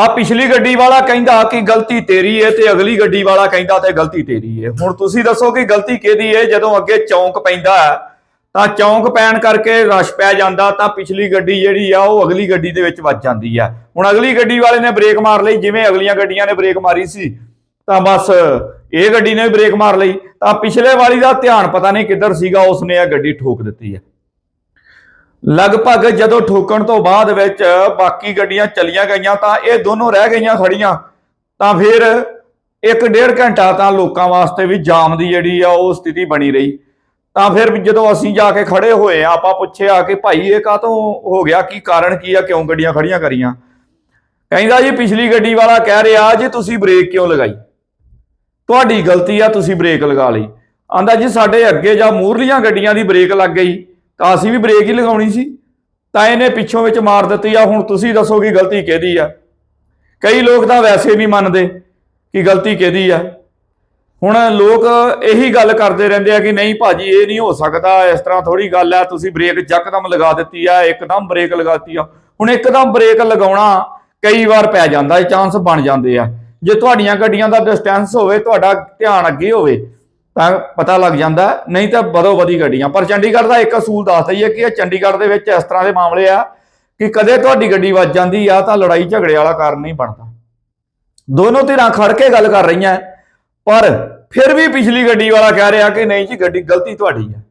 ਆ ਪਿਛਲੀ ਗੱਡੀ ਵਾਲਾ ਕਹਿੰਦਾ ਕਿ ਗਲਤੀ ਤੇਰੀ ਹੈ ਤੇ ਅਗਲੀ ਗੱਡੀ ਵਾਲਾ ਕਹਿੰਦਾ ਤੇ ਗਲਤੀ ਤੇਰੀ ਹੈ ਹੁਣ ਤੁਸੀਂ ਦੱਸੋ ਕਿ ਗਲਤੀ ਕਿਹਦੀ ਹੈ ਜਦੋਂ ਅੱਗੇ ਚੌਂਕ ਪੈਂਦਾ ਤਾਂ ਚੌਂਕ ਪੈਣ ਕਰਕੇ ਰਸ਼ ਪੈ ਜਾਂਦਾ, ਤਾਂ ਪਿਛਲੀ ਗੱਡੀ ਜਿਹੜੀ ਆ, ਉਹ ਅਗਲੀ ਗੱਡੀ ਦੇ ਵਿੱਚ ਵੱਜ ਜਾਂਦੀ ਆ। ਹੁਣ ਅਗਲੀ ਗੱਡੀ ਵਾਲੇ ਨੇ ਬ੍ਰੇਕ ਮਾਰ ਲਈ, ਜਿਵੇਂ ਅਗਲੀਆਂ ਗੱਡੀਆਂ ਨੇ ਬ੍ਰੇਕ ਮਾਰੀ ਸੀ, ਤਾਂ ਬਸ ਇਹ ਗੱਡੀ ਨੇ ਵੀ ਬ੍ਰੇਕ ਮਾਰ ਲਈ। ਤਾਂ ਪਿਛਲੇ ਵਾਲੀ ਦਾ ਧਿਆਨ ਪਤਾ ਨਹੀਂ ਕਿੱਧਰ ਸੀਗਾ, ਉਸਨੇ ਇਹ ਗੱਡੀ ਠੋਕ ਦਿੱਤੀ ਹੈ ਲਗਭਗ ਜਦੋਂ ਠੋਕਣ ਤੋਂ ਬਾਅਦ ਵਿੱਚ ਬਾਕੀ ਗੱਡੀਆਂ ਚਲੀਆਂ ਗਈਆਂ ਤਾਂ ਇਹ ਦੋਨੋਂ ਰਹਿ ਗਈਆਂ ਖੜੀਆਂ। ਤਾਂ ਫਿਰ ਇੱਕ ਡੇਢ ਘੰਟਾ ਤਾਂ ਲੋਕਾਂ ਵਾਸਤੇ ਵੀ ਜਾਮ ਦੀ ਜਿਹੜੀ ਆ ਉਹ ਸਥਿਤੀ ਬਣੀ ਰਹੀ। ਤਾਂ ਫਿਰ ਜਦੋਂ ਅਸੀਂ ਜਾ ਕੇ ਖੜੇ ਹੋਏ ਆ ਆਪਾਂ ਪੁੱਛਿਆ ਕਿ ਭਾਈ ਇਹ ਕਾਹਤੋਂ ਹੋ ਗਿਆ? ਕੀ ਕਾਰਨ ਕੀ ਆ? ਕਿਉਂ ਗੱਡੀਆਂ ਖੜੀਆਂ ਕਰੀਆਂ? ਕਹਿੰਦਾ ਜੀ, ਪਿਛਲੀ ਗੱਡੀ ਵਾਲਾ ਕਹਿ ਰਿਹਾ ਜੀ, ਤੁਸੀਂ ਬ੍ਰੇਕ ਕਿਉਂ ਲਗਾਈ? ਤੁਹਾਡੀ ਗਲਤੀ ਆ, ਤੁਸੀਂ ਬ੍ਰੇਕ ਲਗਾ ਲਈ। ਆਂਦਾ ਜੀ, ਸਾਡੇ ਅੱਗੇ ਜਾਂ ਮੂਰਲੀਆਂ ਗੱਡੀਆਂ ਦੀ ਬ੍ਰੇਕ ਲੱਗ ਗਈ। ਤਾਂ ਅਸੀਂ ਵੀ ਬ੍ਰੇਕ ਹੀ ਲਗਾਉਣੀ ਸੀ। ਤਾਂ ਇਹਨੇ ਪਿੱਛੋਂ ਵਿੱਚ ਮਾਰ ਦਿੱਤੀ। ਆ ਹੁਣ ਤੁਸੀਂ ਦੱਸੋ ਕਿ ਗਲਤੀ ਕਿਹਦੀ ਆ? ਕਈ ਲੋਕ ਤਾਂ ਵੈਸੇ ਨਹੀਂ ਮੰਨਦੇ ਕਿ ਗਲਤੀ ਕਿਹਦੀ ਆ। ਹੁਣ ਲੋਕ ਇਹੀ ਗੱਲ ਕਰਦੇ ਰਹਿੰਦੇ ਆ ਕਿ ਨਹੀਂ ਭਾਜੀ, ਇਹ ਨਹੀਂ ਹੋ ਸਕਦਾ। ਇਸ ਤਰ੍ਹਾਂ ਥੋੜੀ ਗੱਲ ਆ। ਤੁਸੀਂ ਬ੍ਰੇਕ ਯਕਦਮ ਲਗਾ ਦਿੱਤੀ ਆ, ਇੱਕਦਮ ਬ੍ਰੇਕ ਲਗਾਤੀ ਆ। ਹੁਣ ਇੱਕਦਮ ਬ੍ਰੇਕ ਲਗਾਉਣਾ ਕਈ ਵਾਰ ਪੈ ਜਾਂਦਾ, ਇਹ ਚਾਂਸ ਬਣ ਜਾਂਦੇ ਆ। ਜੇ ਤੁਹਾਡੀਆਂ ਗੱਡੀਆਂ ਦਾ ਡਿਸਟੈਂਸ ਹੋਵੇ, ਤੁਹਾਡਾ ਧਿਆਨ ਅੱਗੇ ਹੋਵੇ ਤਾਂ ਪਤਾ ਲੱਗ ਜਾਂਦਾ, ਨਹੀਂ ਤਾਂ ਬਦੋ ਬਦੀ ਗੱਡੀਆਂ। ਪਰ ਚੰਡੀਗੜ੍ਹ ਦਾ ਇੱਕ ਅਸੂਲ ਦੱਸ ਦਈਏ ਕਿ ਇਹ ਚੰਡੀਗੜ੍ਹ ਦੇ ਵਿੱਚ ਇਸ ਤਰ੍ਹਾਂ ਦੇ ਮਾਮਲੇ ਆ ਕਿ ਕਦੇ ਤੁਹਾਡੀ ਗੱਡੀ ਵੱਜ ਜਾਂਦੀ ਆ ਤਾਂ ਲੜਾਈ ਝਗੜੇ ਵਾਲਾ ਕਾਰਨ ਨਹੀਂ ਬਣਦਾ। ਦੋਨੋਂ ਧਿਰਾਂ ਖੜ ਕੇ ਗੱਲ ਕਰ ਰਹੀਆਂ, ਪਰ ਫਿਰ ਵੀ ਪਿਛਲੀ ਗੱਡੀ ਵਾਲਾ ਕਹਿ ਰਿਹਾ ਕਿ ਨਹੀਂ ਜੀ, ਗੱਡੀ ਗਲਤੀ ਤੁਹਾਡੀ ਹੈ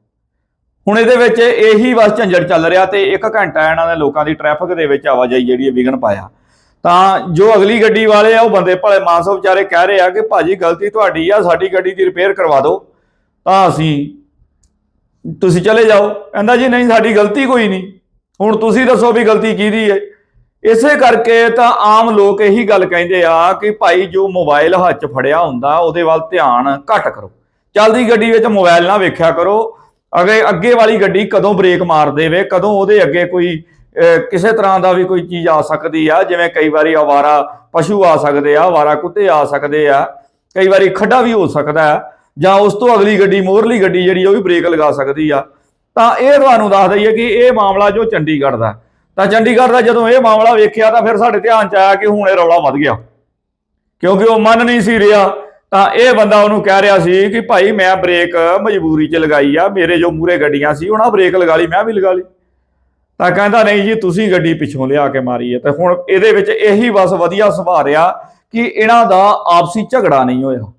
ਹੁਣ ਇਹਦੇ ਵਿੱਚ ਇਹੀ ਬਸ ਝੰਜਟ ਚੱਲ ਰਿਹਾ ਤੇ 1 ਘੰਟਾ ਇਹਨਾਂ ਨੇ ਲੋਕਾਂ ਦੀ ਟ੍ਰੈਫਿਕ ਦੇ ਵਿੱਚ ਆਵਾਜਾਈ ਜਿਹੜੀ ਹੈ ਵਿਘਨ ਪਾਇਆ। ਤਾਂ ਜੋ ਅਗਲੀ ਗੱਡੀ ਵਾਲੇ ਆ, ਉਹ ਬੰਦੇ ਭਲੇ ਮਾਨਸੋ ਵਿਚਾਰੇ ਕਹਿ ਰਹੇ ਆ ਕਿ ਭਾਜੀ ਗਲਤੀ ਤੁਹਾਡੀ ਆ, ਸਾਡੀ ਗੱਡੀ ਦੀ ਰਿਪੇਅਰ ਕਰਵਾ ਦਿਓ। ਤਾਂ ਅਸੀਂ, ਤੁਸੀਂ ਚਲੇ ਜਾਓ। ਕਹਿੰਦਾ ਜੀ, ਨਹੀਂ, ਸਾਡੀ ਗਲਤੀ ਕੋਈ ਨਹੀਂ। ਹੁਣ ਤੁਸੀਂ ਦੱਸੋ ਵੀ ਗਲਤੀ ਕਿਹਦੀ ਹੈ। ਇਸੇ ਕਰਕੇ ਤਾਂ ਆਮ ਲੋਕ ਇਹੀ ਗੱਲ ਕਹਿੰਦੇ ਆ ਕਿ ਭਾਈ ਜੋ ਮੋਬਾਈਲ ਹੱਥ 'ਚ ਫੜਿਆ ਹੁੰਦਾ, ਉਹਦੇ ਵੱਲ ਧਿਆਨ ਘੱਟ ਕਰੋ। ਚੱਲਦੀ ਗੱਡੀ ਵਿੱਚ ਮੋਬਾਈਲ ਨਾ ਵੇਖਿਆ ਕਰੋ। ਅਗੇ, ਅੱਗੇ ਵਾਲੀ ਗੱਡੀ ਕਦੋਂ ਬ੍ਰੇਕ ਮਾਰ ਦੇਵੇ, ਕਦੋਂ ਉਹਦੇ ਅੱਗੇ ਕੋਈ ਕਿਸੇ ਤਰ੍ਹਾਂ ਦਾ ਵੀ ਕੋਈ ਚੀਜ਼ ਆ ਸਕਦੀ ਆ, ਜਿਵੇਂ ਕਈ ਵਾਰੀ ਆਵਾਰਾ ਪਸ਼ੂ ਆ ਸਕਦੇ ਆ, ਆਵਾਰਾ ਕੁੱਤੇ ਆ ਸਕਦੇ ਆ, ਕਈ ਵਾਰੀ ਖੱਡਾ ਵੀ ਹੋ ਸਕਦਾ ਹੈ ਜਾਂ ਉਸ ਤੋਂ ਅਗਲੀ ਗੱਡੀ ਮੋਹਰਲੀ ਗੱਡੀ ਜਿਹੜੀ ਉਹ ਵੀ ਬ੍ਰੇਕ ਲਗਾ ਸਕਦੀ ਆ। ਤਾਂ ਇਹ ਤੁਹਾਨੂੰ ਦੱਸ ਦਈਏ ਕਿ ਇਹ ਮਾਮਲਾ ਜੋ ਚੰਡੀਗੜ੍ਹ ਦਾ, ਤਾਂ ਚੰਡੀਗੜ੍ਹ ਦਾ ਜਦੋਂ ਇਹ ਮਾਮਲਾ ਵੇਖਿਆ, ਤਾਂ ਫਿਰ ਸਾਡੇ ਧਿਆਨ ਚ ਆਇਆ ਕਿ ਹੁਣ ਇਹ ਰੌਲਾ ਵੱਧ ਗਿਆ। ਕਿਉਂਕਿ ਉਹ ਮੰਨ ਨਹੀਂ ਸੀ ਰਿਹਾ, ਤਾਂ ਇਹ ਬੰਦਾ ਉਹਨੂੰ ਕਹਿ ਰਿਹਾ ਸੀ ਕਿ ਭਾਈ ਮੈਂ ਬ੍ਰੇਕ ਮਜਬੂਰੀ 'ਚ ਲਗਾਈ ਆ, ਮੇਰੇ ਜੋ ਮੂਰੇ ਗੱਡੀਆਂ ਸੀ, ਉਹਨਾਂ ਬ੍ਰੇਕ ਲਗਾ ਲਈ, ਮੈਂ ਵੀ ਲਗਾ ਲਈ। ਤਾਂ ਕਹਿੰਦਾ ਨਹੀਂ ਜੀ, ਤੁਸੀਂ ਗੱਡੀ ਪਿੱਛੋਂ ਲਿਆ ਕੇ ਮਾਰੀ ਹੈ ਤੇ ਹੁਣ ਇਹਦੇ ਵਿੱਚ ਇਹੀ ਬਸ ਵਧੀਆ ਸੁਭਾਅ ਰਿਹਾ ਕਿ ਇਹਨਾਂ ਦਾ ਆਪਸੀ ਝਗੜਾ ਨਹੀਂ ਹੋਇਆ।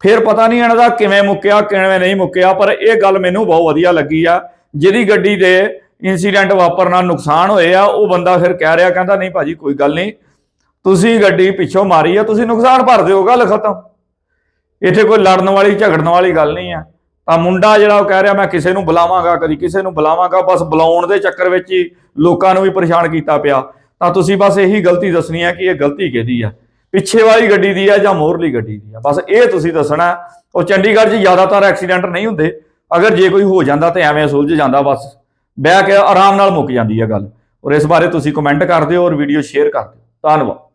ਫਿਰ ਪਤਾ ਨਹੀਂ ਇਹਨਾਂ ਦਾ ਕਿਵੇਂ ਮੁੱਕਿਆ, ਕਿਵੇਂ ਨਹੀਂ ਮੁੱਕਿਆ, ਪਰ ਇਹ ਗੱਲ ਮੈਨੂੰ ਬਹੁਤ ਵਧੀਆ ਲੱਗੀ ਆ। ਜਿਹਦੀ ਗੱਡੀ ਦੇ ਇਨਸੀਡੈਂਟ ਵਾਪਰਨਾ ਨੁਕਸਾਨ ਹੋਏ ਆ, ਉਹ ਬੰਦਾ ਫਿਰ ਕਹਿ ਰਿਹਾ, ਕਹਿੰਦਾ ਨਹੀਂ ਭਾਜੀ, ਕੋਈ ਗੱਲ ਨਹੀਂ। ਤੁਸੀਂ ਗੱਡੀ ਪਿੱਛੋਂ ਮਾਰੀ ਆ, ਤੁਸੀਂ ਨੁਕਸਾਨ ਭਰ ਦਿਓ, ਗੱਲ ਖਤਮ। ਇੱਥੇ ਕੋਈ ਲੜਨ ਵਾਲੀ, ਝਗੜਨ ਵਾਲੀ ਗੱਲ ਨਹੀਂ ਆ। ਤਾਂ ਮੁੰਡਾ ਜਿਹੜਾ ਉਹ ਕਹਿ ਰਿਹਾ, ਮੈਂ ਕਿਸੇ ਨੂੰ ਬੁਲਾਵਾਂਗਾ, ਕਦੀ ਕਿਸੇ ਨੂੰ ਬੁਲਾਵਾਂਗਾ। ਬਸ ਬੁਲਾਉਣ ਦੇ ਚੱਕਰ ਵਿੱਚ ਹੀ ਲੋਕਾਂ ਨੂੰ ਵੀ ਪਰੇਸ਼ਾਨ ਕੀਤਾ ਪਿਆ। ਤਾਂ ਤੁਸੀਂ ਬਸ ਇਹੀ ਗਲਤੀ ਦੱਸਣੀ ਹੈ ਕਿ ਇਹ ਗਲਤੀ ਕਿਹਦੀ ਆ? ਪਿੱਛੇ ਵਾਲੀ ਗੱਡੀ ਦੀ ਆ ਜਾਂ ਮੋਹਰਲੀ ਗੱਡੀ ਦੀ ਆ? ਬਸ ਇਹ ਤੁਸੀਂ ਦੱਸਣਾ ਉਹ ਚੰਡੀਗੜ੍ਹ 'ਚ ਜ਼ਿਆਦਾਤਰ ਐਕਸੀਡੈਂਟ ਨਹੀਂ ਹੁੰਦੇ। ਅਗਰ ਜੇ ਕੋਈ ਹੋ ਜਾਂਦਾ ਤਾਂ ਐਵੇਂ ਸੁਲਝ ਜਾਂਦਾ ਬਸ। ਬਹਿ ਕੇ ਆਰਾਮ ਨਾਲ ਮੁੱਕ ਜਾਂਦੀ ਹੈ ਗੱਲ। ਔਰ ਇਸ ਬਾਰੇ ਤੁਸੀਂ ਕਮੈਂਟ ਕਰ ਦਿਓ ਔਰ ਵੀਡੀਓ ਸ਼ੇਅਰ ਕਰ ਦਿਓ। ਧੰਨਵਾਦ।